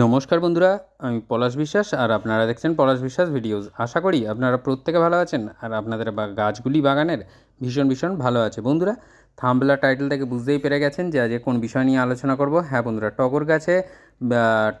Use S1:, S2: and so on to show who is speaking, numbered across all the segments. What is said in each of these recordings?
S1: নমস্কার বন্ধুরা, আমি পলাশ বিশ্বাস আর আপনারা দেখছেন পলাশ বিশ্বাস ভিডিওস। আশা করি আপনারা প্রত্যেকে ভালো আছেন আর আপনাদের গাছগুলি বাগানের ভীষণ ভীষণ ভালো আছে। বন্ধুরা, থাম্বলা টাইটেল থেকে বুঝতেই পেরে গেছেন যে আজকে কোন বিষয় নিয়ে আলোচনা করব। হ্যাঁ বন্ধুরা, টগর গাছে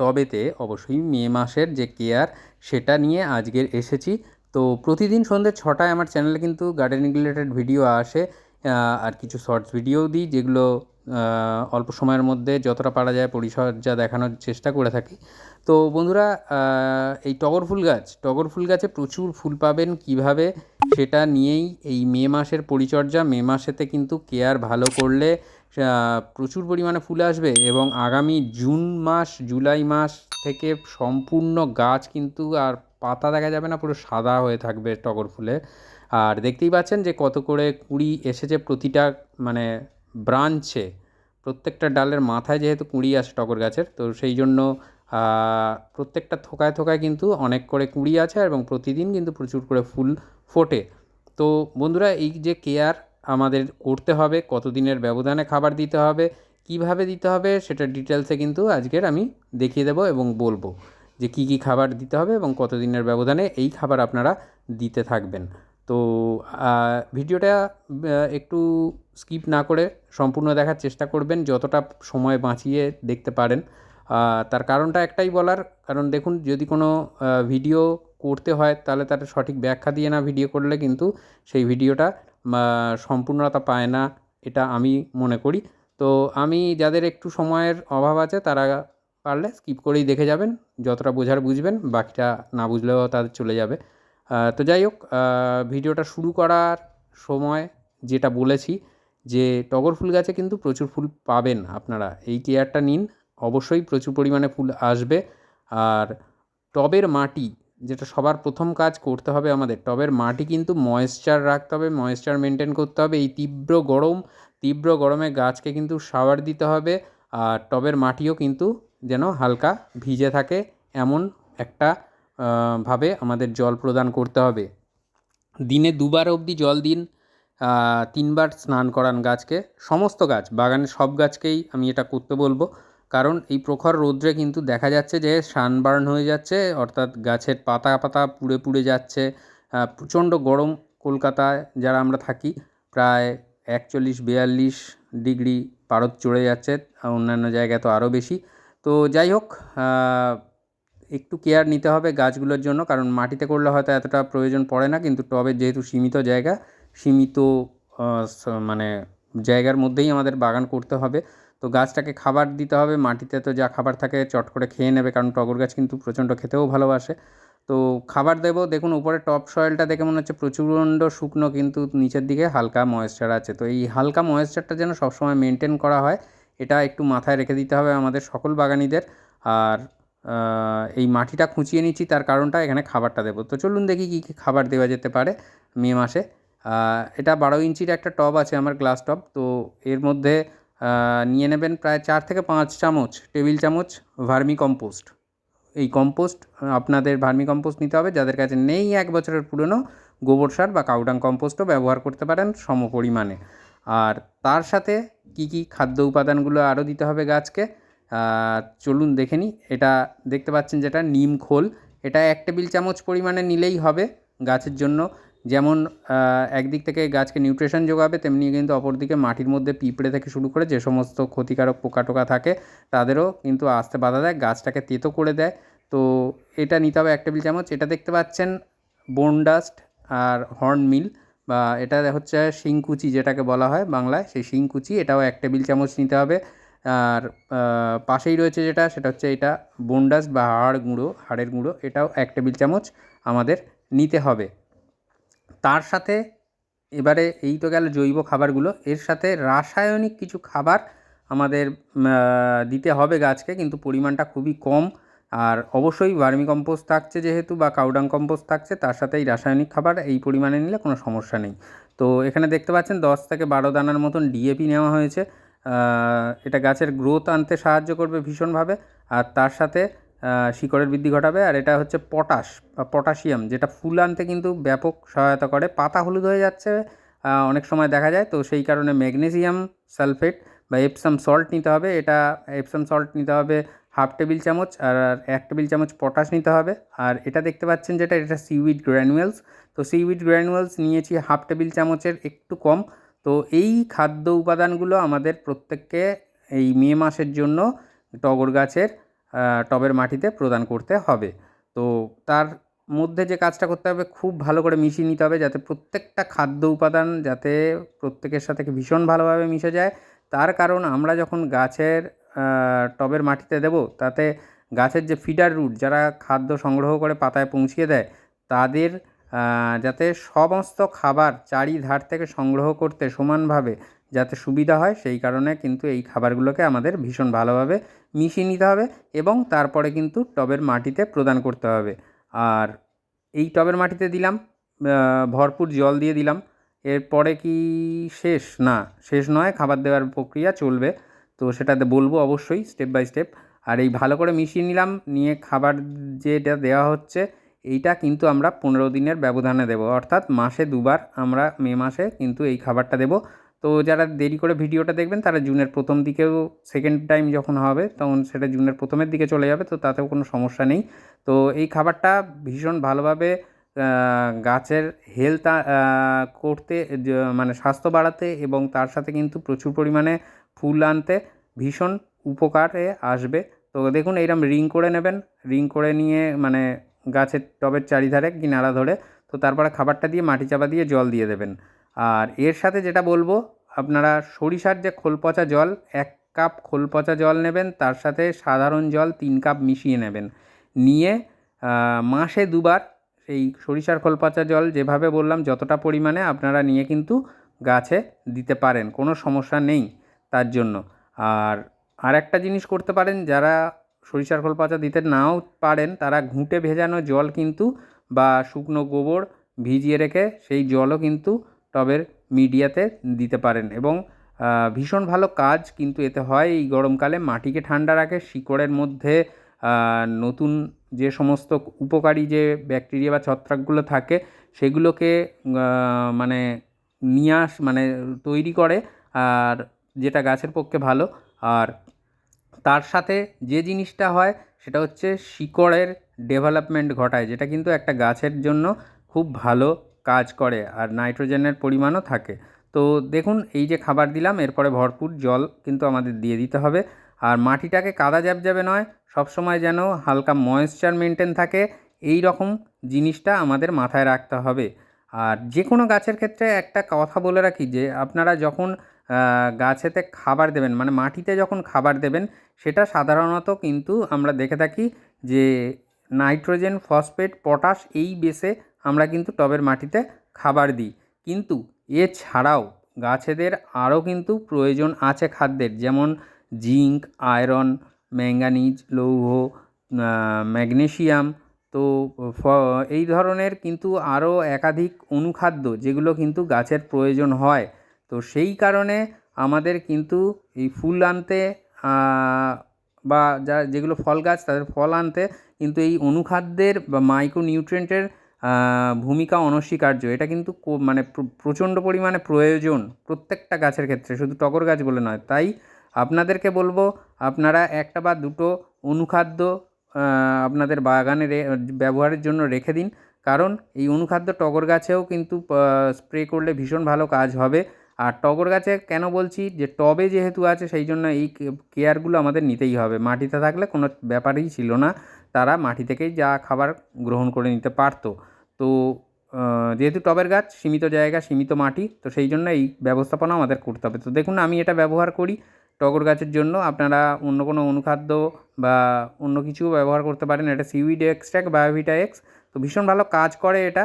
S1: টবেতে অবশ্যই মে মাসের যে কেয়ার, সেটা নিয়ে আজকের এসেছি। তো প্রতিদিন সন্ধ্যে ছটায় আমার চ্যানেলে কিন্তু গার্ডেনিং রিলেটেড ভিডিও আসে। আর কিছু শর্টস ভিডিও দিই যেগুলো অল্প সময়ের মধ্যে যতটা পারা যায় পরিচর্যা দেখানোর চেষ্টা করে থাকি। তো বন্ধুরা এই টগর ফুল গাছ, টগর ফুল গাছে প্রচুর ফুল পাবেন কীভাবে সেটা নিয়েই এই মে মাসের পরিচর্যা। মে মাসেতে কিন্তু কেয়ার ভালো করলে প্রচুর পরিমাণে ফুল আসবে এবং আগামী জুন মাস, জুলাই মাস থেকে সম্পূর্ণ গাছ কিন্তু আর পাতা দেখা যাবে না, পুরো সাদা হয়ে থাকবে টগর ফুলে। আর দেখতেই পাচ্ছেন যে কত করে কুড়ি এসেছে প্রতিটা মানে ব্রাঞ্চে, প্রত্যেকটা ডালের মাথায় যেহেতু কুঁড়ি আসে টগর গাছের, তো সেই জন্য প্রত্যেকটা থোকায় থোকায় কিন্তু অনেক করে কুঁড়ি আছে এবং প্রতিদিন কিন্তু প্রচুর করে ফুল ফোটে। তো বন্ধুরা, এই যে কেয়ার আমাদের করতে হবে, কতদিনের ব্যবধানে খাবার দিতে হবে, কীভাবে দিতে হবে, সেটা ডিটেলসে কিন্তু আজকের আমি দেখিয়ে দেবো এবং বলব যে কী কী খাবার দিতে হবে এবং কতদিনের ব্যবধানে এই খাবার আপনারা দিতে থাকবেন। তো ভিডিওটা একটু স্কিপ না করে সম্পূর্ণ দেখার চেষ্টা করবেন, যতটা সময় বাঁচিয়ে দেখতে পারেন। তার কারণটা একটাই বলার, কারণ দেখুন, যদি কোনো ভিডিও করতে হয়, তাহলে তার সঠিক ব্যাখ্যা দিয়ে না ভিডিও করলে কিন্তু সেই ভিডিওটা সম্পূর্ণতা পায় না, এটা আমি মনে করি। তো, আমি যাদের একটু সময়ের অভাব আছে, তারা পারলে স্কিপ করেই দেখে যাবেন, যতটা বোঝার বুঝবেন, বাকিটা না বুঝলেও তাদের চলে যাবে। তো যাই হোক ভিডিওটা শুরু করার সময় যেটা বলেছি যে টগর ফুল গাছে কিন্তু প্রচুর ফুল পাবেন আপনারা। এই কেয়ারটা নিন, অবশ্যই প্রচুর পরিমাণে ফুল আসবে। আর টবের মাটি, যেটা সবার প্রথম কাজ করতে হবে আমাদের, টবের মাটি কিন্তু ময়েশ্চার রাখতে হবে ময়েশ্চার মেনটেন করতে হবে। এই তীব্র গরম, তীব্র গরমে গাছকে কিন্তু শাওয়ার দিতে হবে আর টবের মাটিও কিন্তু যেন হালকা ভিজে থাকে, এমন একটা ভাবে আমাদের জল প্রদান করতে হবে। দিনে দুবার অবধি জল দিন তিনবার স্নান করান গাছকে। সমস্ত গাছ বাগানের সব গাছকেই আমি এটা করতে বলব। কারণ এই প্রখর রৌদ্রে কিন্তু দেখা যাচ্ছে যে সানবার্ন হয়ে যাচ্ছে, অর্থাৎ গাছের পাতা পাতা পুড়ে পুড়ে যাচ্ছে। প্রচণ্ড গরম কলকাতায় যারা আমরা থাকি, প্রায় একচল্লিশ বিয়াল্লিশ ডিগ্রি পারদ চড়ে যাচ্ছে, অন্যান্য জায়গায় তো আরও বেশি। তো যাই হোক একটু কেয়ার নিতে হবে গাছগুলোর জন্য, কারণ মাটিতে করলে হয়তো এতটা প্রয়োজন পড়ে না, কিন্তু টবের যেহেতু সীমিত জায়গা, সীমিত মানে জায়গার মধ্যেই আমাদের বাগান করতে হবে। তো গাছটাকে খাবার দিতে হবে, মাটিতে তো যা খাবার থাকে চট করে খেয়ে নেবে, কারণ টগর গাছ কিন্তু প্রচণ্ড খেতেও ভালোবাসে। তো খাবার দেবো, দেখুন উপরে টপ সয়েলটা দেখে মনে হচ্ছে প্রচণ্ড শুকনো, কিন্তু নিচের দিকে হালকা ময়েশ্চার আছে। তো এই হালকা ময়েশ্চারটা যেন সবসময় মেনটেন করা হয়, এটা একটু মাথায় রেখে দিতে হবে আমাদের সকল বাগানিদের। আর এই মাটিটা খুঁচিয়ে নিচ্ছি, তার কারণটা এখানে খাবারটা দেবো। তো চলুন দেখি কী কী খাবার দেওয়া যেতে পারে মে মাসে। এটা বারো ইঞ্চির একটা টব আছে আমার গ্লাস টব, তো এর মধ্যে নিয়ে নেবেন প্রায় চার থেকে পাঁচ চামচ টেবিল চামচ ভার্মি কম্পোস্ট। এই কম্পোস্ট, আপনাদের ভার্মি কম্পোস্ট নিতে হবে, যাদের কাছে নেই এক বছরের পুরনো গোবর সার বা কাউডাং কম্পোস্টও ব্যবহার করতে পারেন সম পরিমাণে আর তার সাথে কি কি খাদ্য উপাদানগুলো আরও দিতে হবে গাছকে চলুন দেখে নিই এটা দেখতে পাচ্ছেন যেটা নিম খোল। এটা এক টেবিল চামচ পরিমাণে নিলেই হবে গাছের জন্য। যেমন একদিক থেকে গাছকে নিউট্রিশন যোগাবে, তেমনি কিন্তু অপরদিকে মাটির মধ্যে পিঁপড়ে থেকে শুরু করে যে সমস্ত ক্ষতিকারক পোকা টোকা থাকে, তাদেরও কিন্তু আসতে বাধা দেয়, গাছটাকে তেতো করে দেয়। তো এটা নিতে হবে এক টেবিল চামচ। এটা দেখতে পাচ্ছেন বোন ডাস্ট আর হর্ন মিল বা এটা হচ্ছে শিংকুচি যেটাকে বলা হয় বাংলায়। সেই শিংকুচি, এটাও এক টেবিল চামচ নিতে হবে। আর পাশেই রয়েছে যেটা, সেটা হচ্ছে এটা বোনডাস বা হাড় গুঁড়ো, হাড়ের গুঁড়ো, এটাও এক টেবিল চামচ আমাদের নিতে হবে। তার সাথে এবারে এই তো গেল জৈব খাবারগুলো। এর সাথে রাসায়নিক কিছু খাবার আমাদের দিতে হবে গাছকে, কিন্তু পরিমাণটা খুবই কম। আর অবশ্যই ভার্মি কম্পোস্ট থাকছে যেহেতু বা কাউডাং কম্পোস্ট থাকছে, তার সাথে এই রাসায়নিক খাবার এই পরিমাণে নিলে কোনো সমস্যা নেই। তো এখানে দেখতে পাচ্ছেন দশ থেকে বারো দানার মতন ডিএপি নেওয়া হয়েছে। এটা গাছের গ্রোথ আনতে সাহায্য করবে ভীষণভাবে, আর তার সাথে শিকড়ের বৃদ্ধি ঘটাবে, আর এটা হচ্ছে পটাশ বা পটাশিয়াম, যেটা ফুল আনতে কিন্তু ব্যাপক সহায়তা করে। পাতা হলুদ হয়ে যাচ্ছে অনেক সময় দেখা যায়, তো সেই কারণে ম্যাগনেসিয়াম সালফেট বা এপসাম সল্ট নিতে হবে। এটা এপসাম সল্ট নিতে হবে হাফ টেবিল চামচ, আর এক টেবিল চামচ পটাশ নিতে হবে। আর এটা দেখতে পাচ্ছেন যেটা, এটা সিউইড গ্র্যানুয়েলস তো সিউইড গ্র্যানুয়েলস নিয়েছি হাফ টেবিল চামচের একটু কম তো এই খাদ্য উপাদানগুলো আমাদের প্রত্যেককে এই মে মাসের জন্য টগর গাছের টবের মাটিতে প্রদান করতে হবে। তো তার মধ্যে যে কাজটা করতে হবে, খুব ভালো করে মিশিয়ে নিতে হবে যাতে প্রত্যেকটা খাদ্য উপাদান যাতে প্রত্যেকের সাথে ভীষণ ভালোভাবে মিশে যায়। তার কারণ আমরা যখন গাছের টবের মাটিতে দেব, তাতে গাছের যে ফিডার রুট যারা খাদ্য সংগ্রহ করে পাতায় পৌঁছিয়ে দেয়, তাদের যাতে সমস্ত খাবার চারিধার থেকে সংগ্রহ করতে সমানভাবে যাতে সুবিধা হয়, সেই কারণে কিন্তু এই খাবারগুলোকে আমাদের ভীষণ ভালোভাবে মিশিয়ে নিতে হবে এবং তারপরে কিন্তু টবের মাটিতে প্রদান করতে হবে। আর এই টবের মাটিতে দিলাম ভরপুর জল দিয়ে দিলাম। এরপরে কি শেষ? না, শেষ নয়, খাবার দেওয়ার প্রক্রিয়া চলবে। তো সেটাতে বলব অবশ্যই স্টেপ বাই স্টেপ আর এই ভালো করে মিশিয়ে নিলাম, নিয়ে খাবার যেটা দেওয়া হচ্ছে এইটা কিন্তু আমরা পনেরো দিনের ব্যবধানে দেবো। অর্থাৎ মাসে দুবার আমরা মে মাসে কিন্তু এই খাবারটা দেবো। তো যারা দেরি করে ভিডিওটা দেখবেন, তারা জুনের প্রথম দিকেও সেকেন্ড টাইম যখন হবে, তখন সেটা জুনের প্রথমের দিকে চলে যাবে, তো তাতেও কোনো সমস্যা নেই। তো এই খাবারটা ভীষণ ভালোভাবে গাছের হেলথ করতে মানে স্বাস্থ্য বাড়াতে এবং তার সাথে কিন্তু প্রচুর পরিমাণে ফুল আনতে ভীষণ উপকারে আসবে। তো দেখুন এইরকম রিং করে নেবেন। রিং করে নিয়ে মানে গাছের টবের চারিধারে কিনারা ধরে, তো তারপরে খাবারটা দিয়ে মাটি চাপা দিয়ে জল দিয়ে দেবেন। আর এর সাথে যেটা বলব, আপনারা সরিষার যে খোল পচা জল, এক কাপ খোল পচা জল নেবেন, তার সাথে সাধারণ জল তিন কাপ মিশিয়ে নেবেন। নিয়ে মাসে দুবার সেই সরিষার খোল পচা জল যেভাবে বললাম, যতটা পরিমাণে আপনারা নিয়ে কিন্তু গাছে দিতে পারেন, কোনো সমস্যা নেই তার জন্য। আর আর একটা জিনিস করতে পারেন, যারা সরিষার খোল পচা দিতে নাও পারেন। তারা ঘুঁটে ভেজানো জল কিন্তু বা শুকনো গোবর ভিজিয়ে রেখে সেই জলও কিন্তু টবের মিডিয়াতে দিতে পারেন এবং ভীষণ ভালো কাজ কিন্তু এতে হয়। এই গরমকালে মাটিকে ঠান্ডা রাখে, শিকড়ের মধ্যে নতুন যে সমস্ত উপকারী যে ব্যাকটেরিয়া বা ছত্রাকগুলো থাকে সেগুলোকে মানে নিয়ে আস মানে তৈরি করে, আর যেটা গাছের পক্ষে ভালো। আর তার সাথে যে জিনিসটা হয় সেটা হচ্ছে শিকড়ের ডেভেলপমেন্ট ঘটায়, যেটা কিন্তু একটা গাছের জন্য খুব ভালো কাজ করে আর নাইট্রোজেনের পরিমাণও থাকে। তো দেখুন, এই যে খাবার দিলাম, এরপরে ভরপুর জল কিন্তু আমাদের দিয়ে দিতে হবে। আর মাটিটাকে কাদা যাবে নয়, সবসময় যেন হালকা ময়েশ্চার মেনটেন থাকে, এই রকম জিনিসটা আমাদের মাথায় রাখতে হবে। আর যে কোনো গাছের ক্ষেত্রে একটা কথা বলে রাখি যে, আপনারা যখন গাছেতে খাবার দেবেন। মানে মাটিতে যখন খাবার দেবেন সেটা সাধারণত কিন্তু আমরা দেখে থাকি যে নাইট্রোজেন ফসফেট পটাশ এই বেসে আমরা কিন্তু টবের মাটিতে খাবার দিই। কিন্তু এছাড়াও গাছেদের আরও কিন্তু প্রয়োজন আছে খাদ্যের। যেমন জিঙ্ক আয়রন ম্যাঙ্গানিজ লৌহ আহ, ম্যাগনেসিয়াম। তো এই ধরনের কিন্তু আরও একাধিক অনুখাদ্য যেগুলো কিন্তু গাছের প্রয়োজন হয়। তো সেই কারণে আমাদের কিন্তু এই ফুল আনতে বা যা যেগুলো ফল গাছ তাদের ফল আনতে কিন্তু এই অনুখাদ্যের বা মাইক্রো নিউট্রিয়েন্টের ভূমিকা অনস্বীকার্য। এটা কিন্তু মানে প্রচণ্ড পরিমাণে প্রয়োজন প্রত্যেকটা গাছের ক্ষেত্রে, শুধু টগর গাছ বলে নয়। তাই আপনাদেরকে বলব, আপনারা একটা বা দুটো অনুখাদ্য আপনাদের বাগানে ব্যবহারের জন্য রেখে দিন। কারণ এই অনুখাদ্য টগর গাছেও কিন্তু স্প্রে করলে ভীষণ ভালো কাজ হবে। আর টগর গাছে কেন বলছি যে টবে যেহেতু আছে, সেই জন্য এই কেয়ারগুলো আমাদের নিতেই হবে। মাটিতে থাকলে কোনো ব্যাপারই ছিল না। তারা মাটি থেকেই যা খাবার গ্রহণ করে নিতে পারতো। তো যেহেতু টবের গাছ, সীমিত জায়গা, সীমিত মাটি, তো সেই জন্য এই ব্যবস্থাপনা আমাদের করতে হবে। তো দেখুন, আমি এটা ব্যবহার করি টগর গাছের জন্য। আপনারা অন্য কোনো অনুখাদ্য বা অন্য কিছুও ব্যবহার করতে পারেন। এটা সিউইড এক্সট্রাক্ট, বায়োভিটা এক্স। তো ভীষণ ভালো কাজ করে এটা।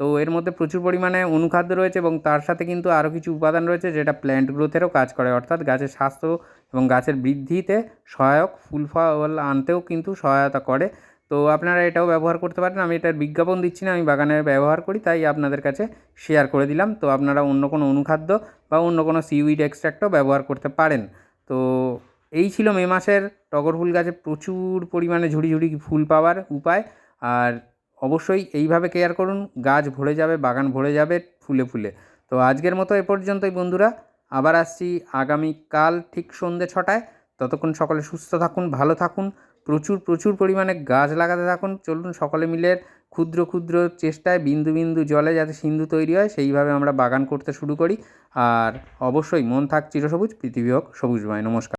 S1: তো এর মধ্যে প্রচুর পরিমাণে অনুখাদ্য রয়েছে এবং তার সাথে কিন্তু আরও কিছু উপাদান রয়েছে যেটা প্ল্যান্ট গ্রোথেরও কাজ করে। অর্থাৎ গাছের স্বাস্থ্য এবং গাছের বৃদ্ধিতে সহায়ক ফুল, ফল আনতেও কিন্তু সহায়তা করে। তো আপনারা এটাও ব্যবহার করতে পারেন। আমি এটার বিজ্ঞাপন দিচ্ছি না, আমি বাগানে ব্যবহার করি, তাই আপনাদের কাছে শেয়ার করে দিলাম। তো আপনারা অন্য কোনো অনুখাদ্য বা অন্য কোনো সিউইড এক্সট্রাক্টও ব্যবহার করতে পারেন। তো এই ছিল মে মাসের টগর ফুল গাছে প্রচুর পরিমাণে ঝুড়ি ঝুড়ি ফুল পাওয়ার উপায়। আর অবশ্যই এইভাবে কেয়ার করুন, গাছ ভরে যাবে, বাগান ভরে যাবে, ফুলে ফুলে। তো আজকের মতো এ পর্যন্তই বন্ধুরা। আবার আসছি আগামীকাল ঠিক সন্ধে ছটায়। ততক্ষণ সকলে সুস্থ থাকুন, ভালো থাকুন, প্রচুর প্রচুর পরিমাণে গাছ লাগাতে থাকুন। চলুন সকলে মিলে ক্ষুদ্র ক্ষুদ্র চেষ্টায় বিন্দু বিন্দু জলে যাতে সিন্ধু তৈরি হয়, সেইভাবে আমরা বাগান করতে শুরু করি। আর অবশ্যই মন থাক চিরসবুজ, পৃথিবী হোক সবুজময়। নমস্কার।